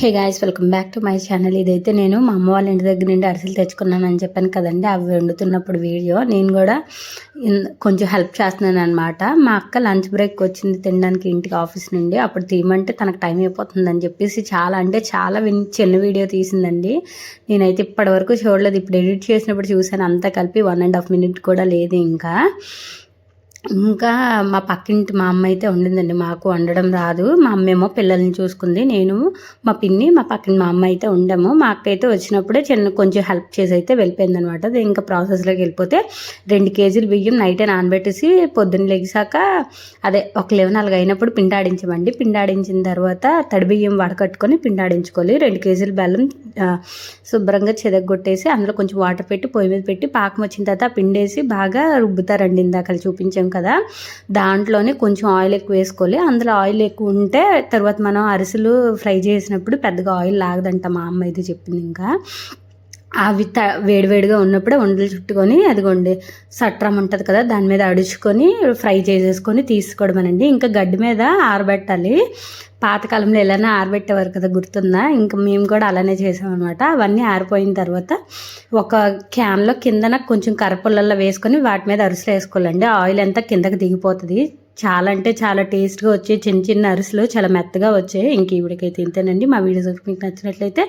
Hey guys welcome back to my channel. ఇదైతే నేను మా అమ్మ వాళ్ళ ఇంటి దగ్గర నుండి అరిసెలు తెచ్చుకున్నానని చెప్పాను కదండి. అవి వండుతున్నప్పుడు వీడియో. నేను కూడా కొంచెం హెల్ప్ చేస్తున్నాను అనమాట మా అక్క లంచ్ బ్రేక్ వచ్చింది తినడానికి ఇంటికి ఆఫీస్ నుండి. అప్పుడు తీయమంటే తనకు టైం అయిపోతుందని చెప్పేసి చాలా అంటే చాలా విన్ చిన్న వీడియో తీసిందండి. నేనైతే ఇప్పటివరకు చూడలేదు. ఇప్పుడు ఎడిట్ చేసినప్పుడు చూసాను అంతా కలిపి వన్ అండ్ హాఫ్ మినిట్ కూడా లేదు ఇంకా. ఇంకా మా పక్కింటి మా అమ్మ అయితే ఉండిందండి మాకు వండడం రాదు. మా అమ్మేమో పిల్లల్ని చూసుకుంది. నేను మా పిన్ని మా పక్కన మా అమ్మ అయితే ఉండము మా అక్క అయితే వచ్చినప్పుడే చిన్న కొంచెం హెల్ప్ చేసి అయితే వెళ్ళిపోయింది అనమాట అది ఇంకా ప్రాసెస్లోకి వెళ్ళిపోతే రెండు కేజీలు బియ్యం నైటే నానబెట్టేసి పొద్దున్న లెగిసాక అదే ఒక లెవెన్ నాలుగు అయినప్పుడు పిండాడించమండి. పిండాడించిన తర్వాత తడి బియ్యం వడకట్టుకొని పిండాడించుకోవాలి. రెండు కేజీలు బెల్లం శుభ్రంగా చెదగొట్టేసి అందులో కొంచెం వాటర్ పెట్టి పొయ్యి మీద పెట్టి పాకం వచ్చిన తర్వాత పిండేసి బాగా రుబ్బుతారండి ఇందాక చూపించాం కదా దాంట్లోనే కొంచెం ఆయిల్ ఎక్కువ వేసుకోవాలి. అందులో ఆయిల్ ఎక్కువ ఉంటే తర్వాత మనం అరిసెలు ఫ్రై చేసినప్పుడు పెద్దగా ఆయిల్ లాగదంట మా అమ్మ అయితే చెప్పింది ఇంకా. అవి త వేడివేడిగా ఉన్నప్పుడే ఉండలు చుట్టుకొని అదిగోండి సట్రం ఉంటుంది కదా దాని మీద అడుచుకొని ఫ్రై చేసేసుకొని తీసుకోవడమేనండి. ఇంకా గడ్డి మీద ఆరబెట్టాలి. పాతకాలంలో ఎలానే ఆరబెట్టేవారు కదా గుర్తుందా? ఇంకా మేము కూడా అలానే చేసామన్నమాట. అవన్నీ ఆరిపోయిన తర్వాత ఒక క్యాన్లో కిందన కొంచెం కరపుల్లల్లో వేసుకొని వాటి మీద అరిసెలు వేసుకోవాలండి. ఆయిల్ అంతా కిందకి దిగిపోతుంది. చాలా అంటే చాలా టేస్ట్గా వచ్చాయి. చిన్న చిన్న అరిసెలు చాలా మెత్తగా వచ్చాయి. ఇంక ఇవిడికైతే ఇంతేనండి. మా వీడియోస్ మీకు నచ్చినట్లయితే